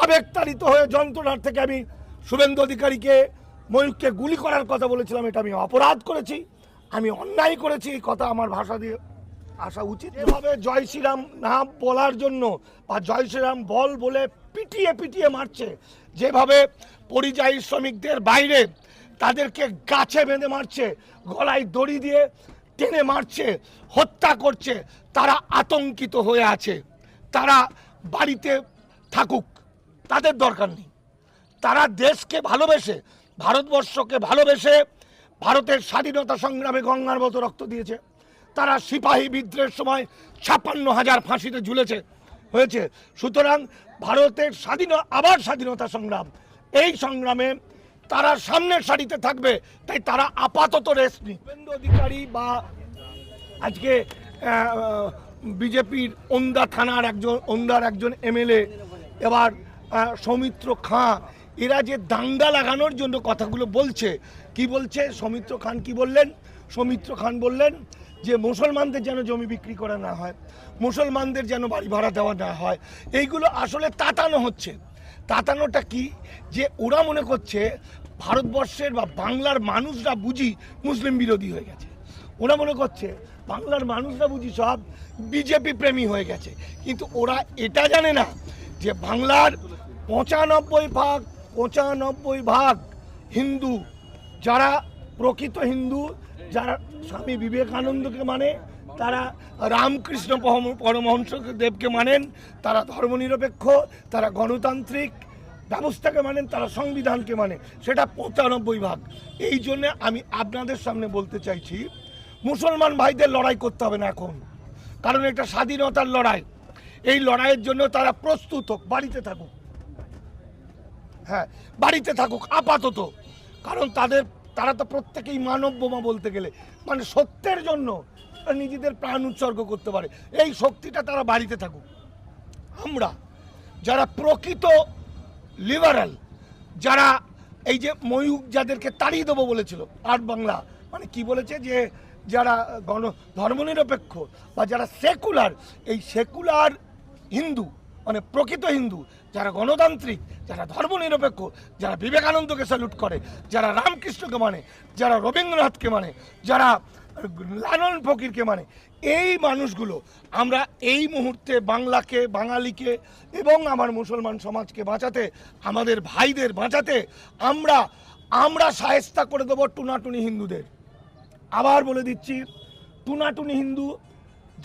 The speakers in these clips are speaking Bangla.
আবেগতাড়িত হয়ে যন্ত্রণার থেকে আমি শুভেন্দু অধিকারীকে ময়ূরকে গুলি করার কথা বলেছিলাম, এটা আমি অপরাধ করেছি, আমি অন্যায় করেছি, এই কথা আমার ভাষা দিয়ে আসা উচিত। এভাবে জয় শ্রীরাম না বলার জন্য বা জয় শ্রীরাম বল বলে পিটিয়ে পিটিয়ে মারছে, যেভাবে পরিযায়ী শ্রমিকদের বাইরে তাদেরকে গাছে বেঁধে মারছে, গলায় দড়ি দিয়ে টেনে মারছে, হত্যা করছে, তারা আতঙ্কিত হয়ে আছে, তারা বাড়িতে থাকুক। তাদের দরকার নেই। তারা দেশকে ভালোবেসে, ভারতবর্ষকে ভালোবেসে ভারতের স্বাধীনতা সংগ্রামে গঙ্গার মতো রক্ত দিয়েছে। তারা সিপাহী বিদ্রোহের সময় ছাপ্পান্ন হাজার ফাঁসিতে ঝুলেছে, হয়েছে। সুতরাং ভারতের স্বাধীন, আবার স্বাধীনতা সংগ্রাম, এই সংগ্রামে তারা সামনের সারিতে থাকবে, তাই তারা আপাতত রেস্ট নি অধিকারী বা আজকে বিজেপির ওন্দা থানার একজন, ওন্দার একজন এমএলএ এবার সৌমিত্র খাঁ এরা যে দাঙ্গা লাগানোর জন্য কথাগুলো বলছে, কি বলছে? সৌমিত্র খান কি বললেন? সৌমিত্র খান বললেন যে, মুসলমানদের যেন জমি বিক্রি করা না হয়, মুসলমানদের যেন বাড়ি ভাড়া দেওয়া না হয়। এইগুলো আসলে তাতানো হচ্ছে। তাতানোটা কি? যে ওরা মনে করছে ভারতবর্ষের বা বাংলার মানুষরা বুঝি মুসলিম বিরোধী হয়ে গেছে। ওরা মনে করছে বাংলার মানুষরা বুঝি সব বিজেপি প্রেমী হয়ে গেছে। কিন্তু ওরা এটা জানে না যে বাংলার পঁচানব্বই ভাগ পঁচানব্বই ভাগ হিন্দু। যারা প্রকৃত হিন্দু, যারা স্বামী বিবেকানন্দকে মানে তারা রামকৃষ্ণ পরম- পরমহংস দেবকে মানেন, তারা ধর্মনিরপেক্ষ, তারা গণতান্ত্রিক ব্যবস্থাকে মানেন, তারা সংবিধানকে মানে সেটা পঁচানব্বই ভাগ। এই জন্যে আমি আপনাদের সামনে বলতে চাইছি, মুসলমান ভাইদের লড়াই করতে হবে না এখন। কারণ এটা স্বাধীনতার লড়াই। এই লড়াইয়ের জন্য তারা প্রস্তুত হোক, বাড়িতে থাকুক। হ্যাঁ বাড়িতে থাকুক, আপাতত। কারণ তাদের, তারা তো প্রত্যেকেই মানব বোমা বলতে গেলে। মানে সত্যের জন্য নিজেদের প্রাণ উৎসর্গ করতে পারে। এই শক্তিটা তারা বাড়িতে থাকুক। আমরা যারা প্রকৃত লিবারাল যারা এই যে ময়ূক যাদেরকে তাড়িয়ে দেবো বলেছিল আর্ট বাংলা মানে কি বলেছে যে যারা গণ, ধর্মনিরপেক্ষ বা যারা সেকুলার, এই সেকুলার হিন্দু মানে প্রকৃত হিন্দু যারা গণতান্ত্রিক, যারা ধর্মনিরপেক্ষ, যারা বিবেকানন্দকে স্যালুট করে, যারা রামকৃষ্ণকে মানে যারা রবীন্দ্রনাথকে মানে যারা লালন ফকিরকে মানে এই মানুষগুলো আমরা এই মুহূর্তে বাংলাকে, বাঙালিকে এবং আমার মুসলমান সমাজকে বাঁচাতে, আমাদের ভাইদের বাঁচাতে আমরা আমরা সাহেস্তা করে দেবো টুনাটুনি হিন্দুদের। আবার বলে দিচ্ছি, টুনাটুনি হিন্দু,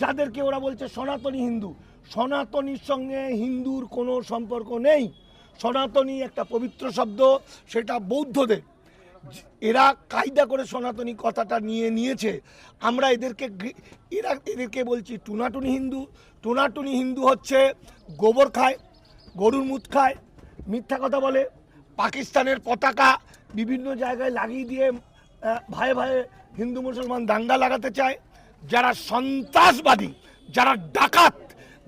যাদেরকে ওরা বলছে সনাতনী হিন্দু সনাতনীর সঙ্গে হিন্দুর কোনো সম্পর্ক নেই। সনাতনী একটা পবিত্র শব্দ, সেটা বৌদ্ধদের। এরা কায়দা করে সনাতনী কথাটা নিয়ে নিয়েছে। আমরা এদেরকে এরা এদেরকে বলছি টুনাটুনি হিন্দু। টুনাটুনি হিন্দু হচ্ছে গোবর খায়, গরুর মুত খায়, মিথ্যা কথা বলে, পাকিস্তানের পতাকা বিভিন্ন জায়গায় লাগিয়ে দিয়ে ভাই ভাই হিন্দু মুসলমান দাঙ্গা লাগাতে চায়। যারা সন্ত্রাসবাদী, যারা ডাকাত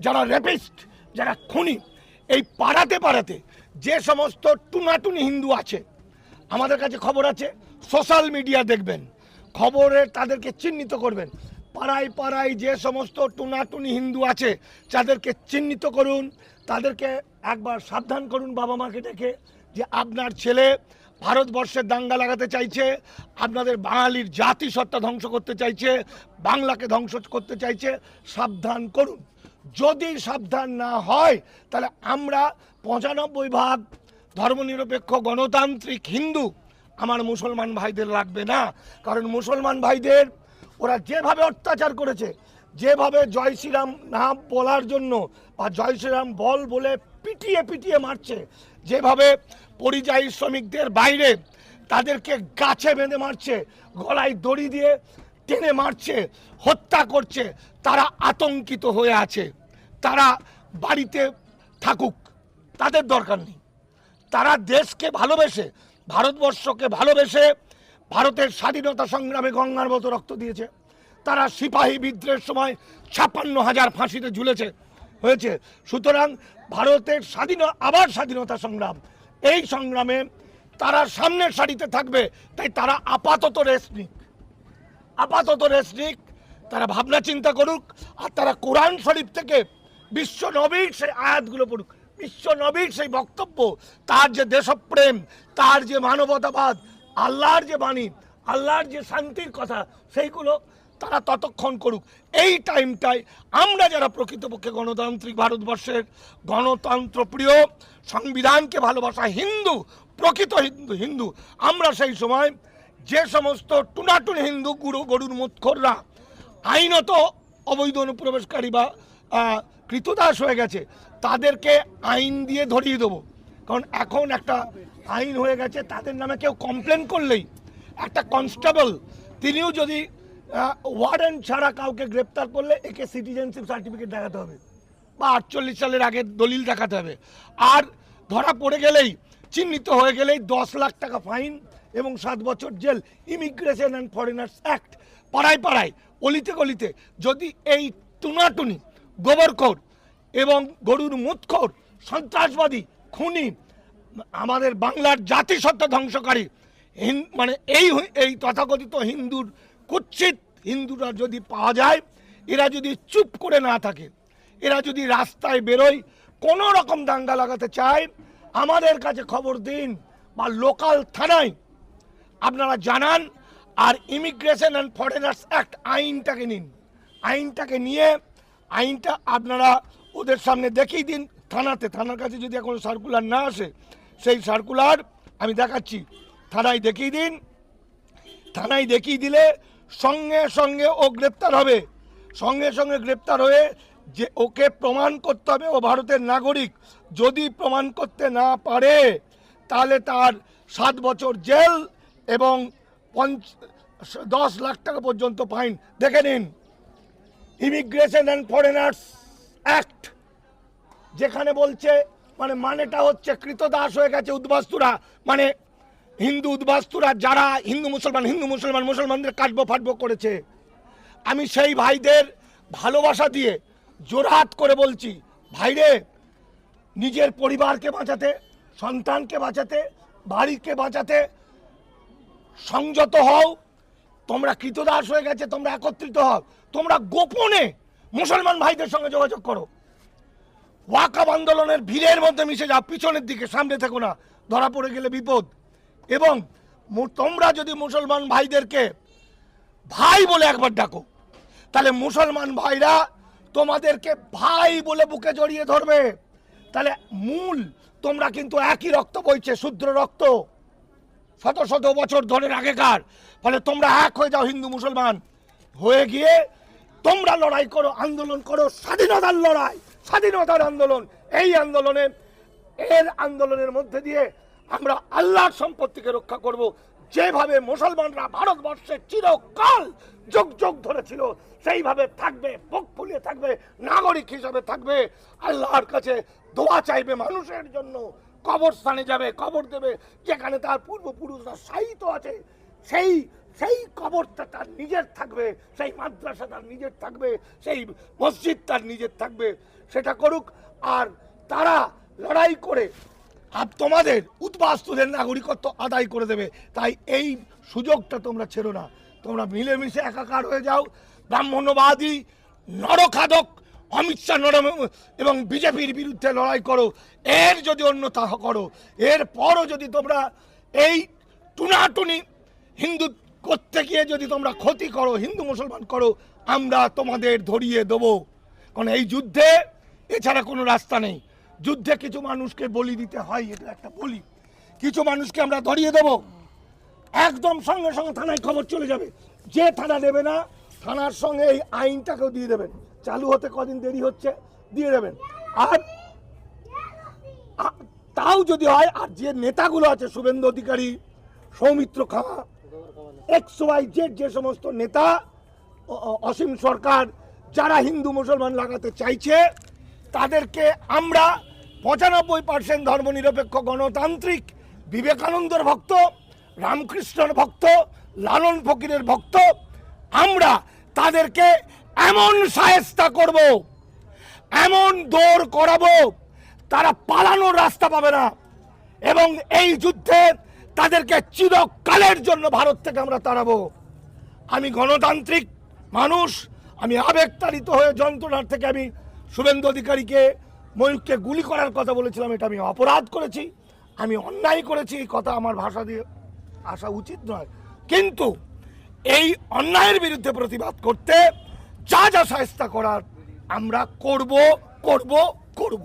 যারা রেপিস্ট যারা খুনি, এই পাড়াতে পাড়াতে যে সমস্ত টুনাটুনি হিন্দু আছে, আমাদের কাছে খবর আছে সোশ্যাল মিডিয়া দেখবেন, খবরে তাদেরকে চিহ্নিত করবেন। পাড়ায় পাড়ায় যে সমস্ত টুনাটুনি হিন্দু আছে, তাদেরকে চিহ্নিত করুন, তাদেরকে একবার সাবধান করুন বাবা মাকে ডেকে যে আপনার ছেলে ভারতবর্ষের দাঙ্গা লাগাতে চাইছে, আপনাদের বাঙালির জাতি সত্তা ধ্বংস করতে চাইছে, বাংলাকে ধ্বংস করতে চাইছে, সাবধান করুন। যদি সাবধান না হয়, তাহলে আমরা পঁচানব্বই ভাগ ধর্মনিরপেক্ষ গণতান্ত্রিক হিন্দু আমার মুসলমান ভাইদের লাগবে না। কারণ মুসলমান ভাইদের, ওরা যেভাবে অত্যাচার করেছে, যেভাবে জয় শ্রীরাম না বলার জন্য বা জয় শ্রীরাম বল বলে পিটিয়ে পিটিয়ে মারছে, যেভাবে পরিযায়ী শ্রমিকদের বাইরে তাদেরকে গাছে বেঁধে মারছে, গলায় দড়ি দিয়ে টেনে মারছে, হত্যা করছে, তারা আতঙ্কিত হয়ে আছে। তারা বাড়িতে থাকুক, তাদের দরকার নেই। তারা দেশকে ভালোবেসে, ভারতবর্ষকে ভালোবেসে ভারতের স্বাধীনতা সংগ্রামে গঙ্গার মতো রক্ত দিয়েছে। তারা সিপাহী বিদ্রোহের সময় ছাপ্পান্ন হাজার ফাঁসিতে ঝুলেছে, হয়েছে। সুতরাং ভারতের স্বাধীন, আবার স্বাধীনতা সংগ্রাম, এই সংগ্রামে তারা সামনের সারিতে থাকবে, তাই তারা আপাতত রেস্ট নিক। আপাতত রেস্ট নিক। তারা ভাবনা চিন্তা করুক, আর তারা কোরআন শরীফ থেকে বিশ্ব নবীর সেই আয়াতগুলো পড়ুক। বিশ্ব নবীর সেই বক্তব্য, তার যে দেশপ্রেম, তার যে মানবতাবাদ, আল্লাহর যে বাণী, আল্লাহর যে শান্তির কথা, সেইগুলো তারা ততক্ষণ করুক। এই টাইমটায় আমরা যারা প্রকৃতপক্ষে গণতান্ত্রিক ভারতবর্ষের গণতন্ত্র প্রিয়, সংবিধানকে ভালোবাসা হিন্দু, প্রকৃত হিন্দু হিন্দু, আমরা সেই সময় যে সমস্ত টুনাটুন হিন্দু গুরু গরুর মুৎখররা আইনত অবৈধ অনুপ্রবেশকারী বা কৃতদাস হয়ে গেছে, তাদেরকে আইন দিয়ে ধরিয়ে দেবো। কারণ এখন একটা আইন হয়ে গেছে, তাদের নামে কেউ কমপ্লেন করলেই একটা কনস্টেবল, তিনিও যদি ওয়ার্ডেন ছাড়া কাউকে গ্রেপ্তার করলে একে সিটিজেনশিপ সার্টিফিকেট দেখাতে হবে বা আটচল্লিশ সালের আগের দলিল দেখাতে হবে। আর ধরা পড়ে গেলেই, চিহ্নিত হয়ে গেলেই দশ লাখ টাকা ফাইন এবং সাত বছর jail immigration and foreigners act পাড়ায় পাড়ায়, অলিতে গলিতে, যদি এই টুনাটুনি, গোবরখোর এবং গরুর মুৎখোর সন্ত্রাসবাদী, খুনি, আমাদের বাংলার জাতিসত্তা ধ্বংসকারী মানে এই এই তথাকথিত হিন্দুর কুচ্ছিত হিন্দুরা যদি পাওয়া যায়, এরা যদি চুপ করে না থাকে, এরা যদি রাস্তায় বেরোয়, কোনো রকম দাঙ্গা লাগাতে চায়, আমাদের কাছে খবর দিন বা লোকাল থানায় আপনারা জানান আর ইমিগ্রেশন অ্যান্ড ফরেনার্স অ্যাক্ট আইনটাকে নিন। আইনটাকে নিয়ে আইনটা আপনারা ওদের সামনে দেখিয়ে দিন থানাতে। থানার কাছে যদি এখন সার্কুলার না আসে, সেই সার্কুলার আমি দেখাচ্ছি। থানায় দেখিয়ে দিন। থানায় দেখিয়ে দিলে সঙ্গে সঙ্গে ও গ্রেপ্তার হবে। সঙ্গে সঙ্গে গ্রেপ্তার হয়ে যে ওকে প্রমাণ করতে হবে, ও ভারতের নাগরিক। যদি প্রমাণ করতে না পারে, তাহলে তার সাত বছর জেল এবং পঞ্চ, দশ লাখ টাকা পর্যন্ত ফাইন। দেখে নিন। ইমিগ্রেশন অ্যান্ড ফরেনার্স অ্যাক্ট যেখানে বলছে মানে মানেটা হচ্ছে কৃতদাস হয়ে গেছে উদ্বাস্তুরা। মানে হিন্দু উদ্বাস্তুরা যারা হিন্দু মুসলমান হিন্দু মুসলমান, মুসলমানদের কাটবো ফাটবো করেছে। আমি সেই ভাইদের ভালোবাসা দিয়ে জোরহাত করে বলছি, ভাইরে, নিজের পরিবারকে বাঁচাতে, সন্তানকে বাঁচাতে, বাড়িকে বাঁচাতে সংযত হও। তোমরা কৃতদাস হয়ে গেছে, তোমরা একত্রিত হও। তোমরা গোপনে মুসলমান ভাইদের সঙ্গে যোগাযোগ করো। ওয়াকাব আন্দোলনের ভিড়ের মধ্যে মিশে যাও, পিছনের দিকে, সামনে থেকো না। ধরা পড়ে গেলে বিপদ। এবং তোমরা যদি মুসলমান ভাইদেরকে ভাই বলে একবার ডাকো, তাহলে মুসলমান ভাইরা তোমাদেরকে ভাই বলে বুকে জড়িয়ে ধরবে। তাহলে মূল তোমরা কিন্তু একই রক্ত বইছে, শুদ্র রক্ত। শত শত বছর ধরে আগেকার। ফলে তোমরা এক হয়ে যাও হিন্দু মুসলমান। হয়ে গিয়ে তোমরা লড়াই করো, আন্দোলন করো, স্বাধীনতার লড়াই, স্বাধীনতার আন্দোলন। এই আন্দোলনে, এর আন্দোলনের মধ্যে দিয়ে আমরা আল্লাহর সম্পত্তিকে রক্ষা করব। যেভাবে মুসলমানরা ভারতবর্ষে চিরকাল যুগ যুগ ধরেছিল সেইভাবে থাকবে, বুক ফুলিয়ে থাকবে, নাগরিক হিসাবে থাকবে। আল্লাহর কাছে দোয়া চাইবে মানুষের জন্য। কবরস্থানে যাবে, কবর দেবে। যেখানে তার পূর্বপুরুষরা সাহিত্য আছে, সেই সেই কবরটা তার নিজের থাকবে, সেই মাদ্রাসা তার নিজের থাকবে, সেই মসজিদ তার নিজের থাকবে। সেটা করুক, আর তারা লড়াই করে আর তোমাদের উদ্বাস্তুদের নাগরিকত্ব আদায় করে দেবে। তাই এই সুযোগটা তোমরা ছেড়ো না। তোমরা মিলেমিশে একাকার হয়ে যাও। ব্রাহ্মণ্যবাদী, নরখাদক অমিত শাহ নর এবং বিজেপির বিরুদ্ধে লড়াই করো। এর যদি অন্যথা করো এর পরও যদি তোমরা এই টুনাটুনি হিন্দু করতে গিয়ে যদি তোমরা ক্ষতি করো, হিন্দু মুসলমান করো, আমরা তোমাদের ধরিয়ে দেবো। কারণ এই যুদ্ধে এছাড়া কোনো রাস্তা নেই। যুদ্ধে কিছু মানুষকে বলি দিতে হয়, এটা একটা বলি। কিছু মানুষকে আমরা ধরিয়ে দেবো। একদম সঙ্গে সঙ্গে থানায় খবর চলে যাবে। যে থানা দেবে না, থানার সঙ্গে এই আইনটাকেও দিয়ে দেবেন। চালু হতে কদিন দেরি হচ্ছে, দিয়ে দেবেন। আর তাও যদি হয়, আর যে নেতাগুলো আছে, শুভেন্দু অধিকারী, সৌমিত্র খা এক্স ওয়াই জেড যে সমস্ত নেতা অসীম সরকার, যারা হিন্দু মুসলমান লাগাতে চাইছে, তাদেরকে আমরা পঁচানব্বই পার্সেন্ট ধর্মনিরপেক্ষ গণতান্ত্রিক বিবেকানন্দর ভক্ত, রামকৃষ্ণর ভক্ত, লালন ফকিরের ভক্ত, আমরা তাদেরকে এমন সায়স্তা করব, এমন দৌড় করাবো, তারা পালানোর রাস্তা পাবে না। এবং এই যুদ্ধে তাদেরকে চিরকালের জন্য ভারত থেকে আমরা তাড়াবো। আমি গণতান্ত্রিক মানুষ, আমি আবেগতাড়িত হয়ে যন্ত্রণার থেকে আমি শুভেন্দু অধিকারীকে, ময়ূরকে গুলি করার কথা বলেছিলাম, এটা আমি অপরাধ করেছি, আমি অন্যায় করেছি, এই কথা আমার ভাষা দিয়ে আসা উচিত নয়। কিন্তু এই অন্যায়ের বিরুদ্ধে প্রতিবাদ করতে যা যা সাহস্তা করার আমরা করব করব করব।